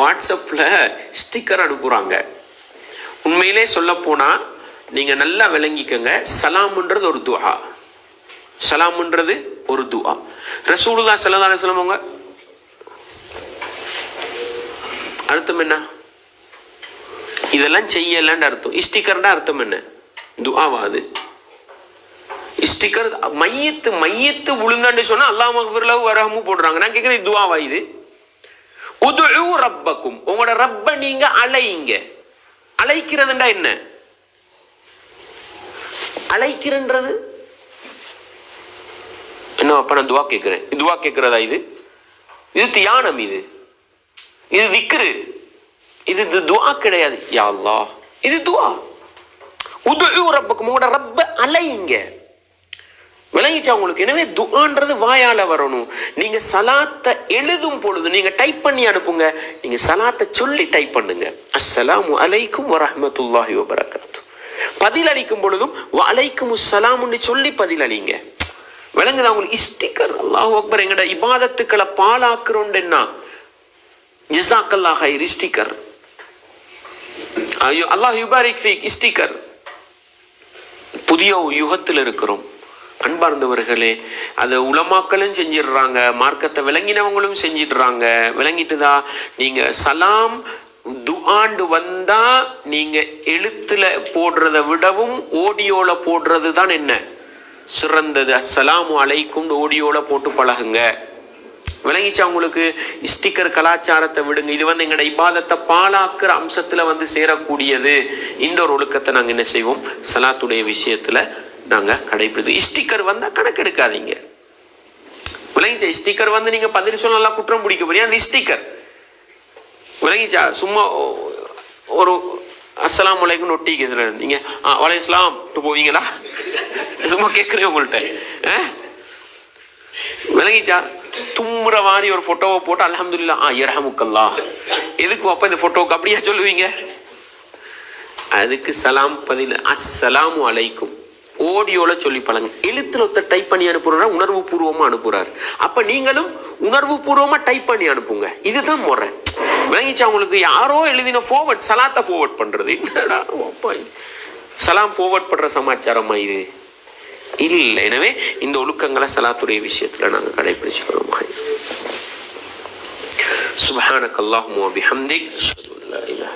வாட்ஸ்அப்பில் ஸ்டிக்கர் அனுப்புகிறாங்க உண்மையிலே சொல்ல நீங்கள் நல்லா விளங்கிக்கங்க. சலாம்ன்றது ஒரு துஆ. சலாம்ன்றது ஒரு துஆ. ரசூலுல்லா சல்லா அலைஹி அவங்க? அர்த்தம் என்ன? இதெல்லாம் செய்யலன்னு அர்த்தம். ஸ்டிக்கர்னா அர்த்தம் என்ன? துஆவா அது. ஸ்டிக்கர் மையத்து மையத்து உளுந்தான்னு சொன்னா அல்லாஹ் மக்ஃபிர்லஹு வரஹமு போடுறாங்க. நான் கேட்குறேன் துவாவா துஆவா இது? உதுழு ரப்பக்கும். உங்களோட ரப்ப நீங்க அலைங்க அழைக்கிறதுண்டா என்ன? அழைக்கிறன்றது? என்ன அப்ப நான் துவா கேட்கிறேன் துவா கேட்கிறதா இது? இது தியானம் இது. இது விக்ரு இது இது துவா கிடையாது. யா இது துவா. உதுழு ரப்பக்கும். உங்களோட ரப்ப அலைங்க விளங்கிச்சா அவங்களுக்கு எனவே துஆன்றது வாயால வரணும். நீங்க சலாத்தை எழுதும் பொழுது நீங்க டைப் பண்ணி அனுப்புங்க. நீங்க சலாத்தை சொல்லி டைப் பண்ணுங்க. அஸ்ஸலாமு அலைக்கும் வரஹமத்துல்லாஹி வபரகாத்து. பதில் அளிக்கும் பொழுதும் வலைக்கும் சலாம்னு சொல்லி பதில் அளிங்க விளங்குதா உங்களுக்கு? இஸ்டிக்கர் அல்லாஹ் அக்பர் எங்கட இபாதத்துக்களை பாலாக்குறோம்னா ஜிசாக்கல்லா ஹைர் ஸ்டிக்கர் ஐயோ அல்லாஹ் யுபாரிக் ஃபீக் ஸ்டிக்கர் புதிய யுகத்தில் இருக்கிறோம் அன்பார்ந்தவர்களே அதை உலமாக்களும் செஞ்சிடுறாங்க மார்க்கத்தை விளங்கினவங்களும் செஞ்சிடுறாங்க. விளங்கிட்டுதா? நீங்க சலாம் துஆண்டு வந்தா நீங்க எழுத்துல போடுறத விடவும் ஓடியோல போடுறது தான் என்ன? சிறந்தது. அஸ்ஸலாமு அலைக்கும் ஓடியோல போட்டு பழகுங்க. விளங்கிச்சா உங்களுக்கு? ஸ்டிக்கர் கலாச்சாரத்தை விடுங்க. இது வந்து எங்களோட இபாதத்தை பாலாக்குற அம்சத்துல வந்து சேரக்கூடியது. இந்த ஒரு ஒழுக்கத்தை நாங்கள் என்ன செய்வோம்? சலாத்துடைய விஷயத்துல நாங்கள் கடைபிடித்து ஸ்டிக்கர் வந்தால் கணக்கெடுக்காதீங்க விளங்கிச்சா ஸ்டிக்கர் வந்து நீங்கள் பதில் சொல்லலாம் குற்றம் பிடிக்க போறீங்க. அந்த ஸ்டிக்கர். விளங்கிச்சா சும்மா ஒரு அஸ்ஸலாமு ஒட்டி ஒட்டிக்க நீங்கள் ஆ வலை இஸ்லாம் போவீங்களா? சும்மா கேட்குறேன் உங்கள்கிட்ட ஆ? விளங்கிச்சா தும்முற மாதிரி ஒரு ஃபோட்டோவை போட்டு அலமதுல்லா ஆ இரஹமுக்கல்லா எதுக்கு அப்ப இந்த ஃபோட்டோவுக்கு அப்படியா சொல்லுவீங்க? அதுக்கு சலாம் பதில் அஸ்ஸலாமு அலைக்கும். ஓடியோவில் சொல்லி பழங்க எழுத்துல ஒருத்தர் டைப் பண்ணி அனுப்புறாரு உணர்வு பூர்வமாக அனுப்புறாரு. அப்போ நீங்களும் உணர்வு பூர்வமாக டைப் பண்ணி அனுப்புங்க. இதுதான் முறை. விளங்கிச்சா உங்களுக்கு யாரோ எழுதின ஃபோவர்ட் சலாத்தை ஃபோவர்ட் பண்ணுறது சலாம் ஃபோர்வர்ட் பண்ணுற சமாச்சாரமா இது? இல்லை. எனவே இந்த ஒழுக்கங்களை சலாத்துடைய விஷயத்தில் நாங்கள் கடைபிடிச்சுக்கிறோம். சுபஹானக் அல்லாஹும்ம வபிஹம்திக் அஷ்ஹது அன் லா